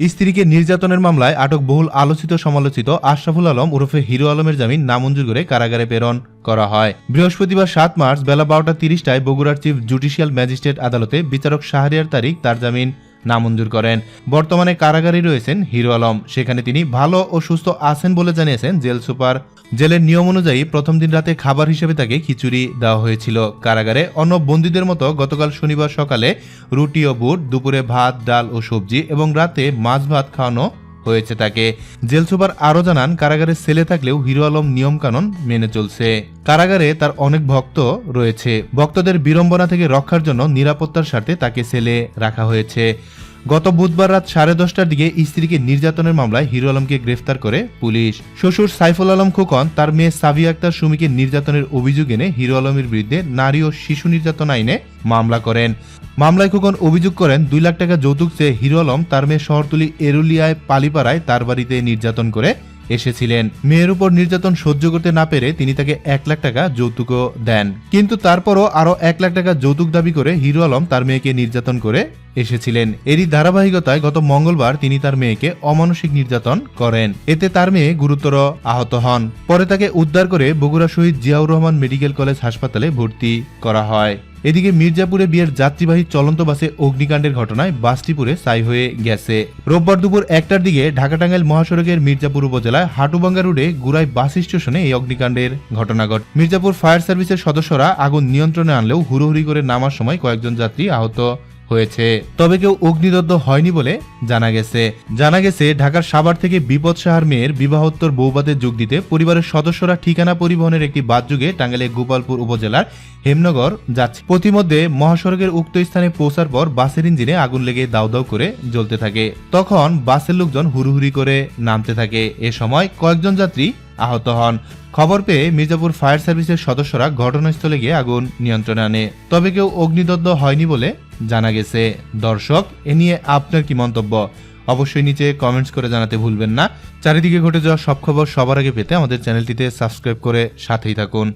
স্ত্রীকে নির্যাতনের মামলায় আটক বহুল আলোচিত সমালোচিত আশরাফুল আলম ওরফে হিরো আলমের জামিন নামঞ্জুর করে কারাগারে প্রেরণ করা হয়। বৃহস্পতিবার সাত মার্চ বেলা বারোটা তিরিশটায় বগুড়ার চিফ জুডিশিয়াল ম্যাজিস্ট্রেট আদালতে বিচারক শাহরিয়ার তারিখ তার জামিন নামঞ্জুর করেন। বর্তমানে কারাগারে রয়েছেন হিরো আলম। সেখানে তিনি ভালো ও সুস্থ আছেন বলে জানিয়েছেন জেল সুপার জেলের নিয়ম অনুযায়ী প্রথম দিন রাতে খাবার হিসেবে তাকে খিচুড়ি দেওয়া হয়েছিল। কারাগারে অন্য বন্দীদের মতো গতকাল শনিবার সকালে রুটি ও বুট, দুপুরে ভাত, ডাল ও সবজি এবং রাতে মাছ ভাত খাওয়ানো হয়েছে তাকে। জেল সুপার আরও জানান, কারাগারে সেলে থাকলেও হিরো আলম নিয়মকানুন মেনে চলছে। কারাগারে তার অনেক ভক্ত রয়েছে। ভক্তদের বিড়ম্বনা থেকে রক্ষার জন্য নিরাপত্তার স্বার্থে তাকে সেলে রাখা হয়েছে। গত বুধবার রাত সাড়ে দশটার দিকে স্ত্রীকে নির্যাতনের মামলায় হিরো আলমকে গ্রেফতার করে পুলিশ। শ্বশুর সাইফুল আলম খোকন, তার মেয়ে সাবি আক্তার সুমিকে নির্যাতনের অভিযোগ এনে হিরো আলমের বিরুদ্ধে নারী ও শিশু নির্যাতন আইনে মামলা করেন। মামলায় খোকন অভিযোগ করেন, দুই লাখ টাকা যৌতুক চেয়ে হিরো আলম তার মেয়ে শহরতলি এরুলিয়ায় পালিপাড়ায় তার বাড়িতে নির্যাতন করে এসেছিলেন। মেয়ের উপর নির্যাতন সহ্য করতে না পেরে তিনি তাকে এক লাখ টাকা যৌতুকও দেন। কিন্তু তারপরও আরও এক লাখ টাকা যৌতুক দাবি করে হিরো আলম তার মেয়েকে নির্যাতন করে এসেছিলেন। এরই ধারাবাহিকতায় গত মঙ্গলবার তিনি তার মেয়েকে অমানসিক নির্যাতন করেন। এতে তার মেয়ে গুরুতর আহত হন। পরে তাকে উদ্ধার করে বগুড়া শহীদ জিয়াউর রহমান মেডিকেল কলেজ হাসপাতালে ভর্তি করা হয়। এদিকে মির্জাপুরে বিয়ের যাত্রীবাহী চলন্ত বাসে অগ্নিকাণ্ডের ঘটনায় বাসটি পুরে ছাই হয়ে গেছে। রোববার দুপুর একটার দিকে ঢাকা টাঙ্গাইল মহাসড়কের মির্জাপুর উপজেলায় হাটুবাঙ্গা রোডে গুড়াই বাস স্টেশনে এই অগ্নিকাণ্ডের ঘটনা ঘটে। মির্জাপুর ফায়ার সার্ভিসের সদস্যরা আগুন নিয়ন্ত্রণে আনলেও হুড়োহুড়ি করে নামার সময় কয়েকজন যাত্রী আহত। হয়েছে। তবে কেউ অগ্নিদগ্ধ হয়নি বলে জানা গেছে। জানা গেছে, ঢাকার সাভার থেকে বিপদ সাহার মেয়ের বিবাহোত্তর বৌবাতে যোগ দিতে পরিবারের সদস্যরা ঠিকানা পরিবহনের একটি বাস যুগে টাঙ্গাইলের গোপালপুর উপজেলার হেমনগর যাচ্ছে। প্রতিমধ্যে মহাসড়কের উক্ত স্থানে পৌঁছার পর বাসের ইঞ্জিনে আগুন লেগে দাউ দাউ করে জ্বলতে থাকে। তখন বাসের লোকজন হুড়ুহুড়ি করে নামতে থাকে। এ সময় কয়েকজন যাত্রী আহত হন। খবর পেয়ে মির্জাপুর ফায়ার সার্ভিসের সদস্যরা ঘটনাস্থলে গিয়ে আগুন নিয়ন্ত্রণে আনে। তবে কেউ অগ্নিদগ্ধ হয়নি বলে জানা গেছে। দর্শক, এ নিয়ে আপনার কি মন্তব্য? অবশ্যই নিচে কমেন্টস করে জানাতে ভুলবেন না। চারিদিকে ঘটে যাওয়া সব খবর সবার আগে পেতে আমাদের চ্যানেলটিতে সাবস্ক্রাইব করে সাথেই থাকুন।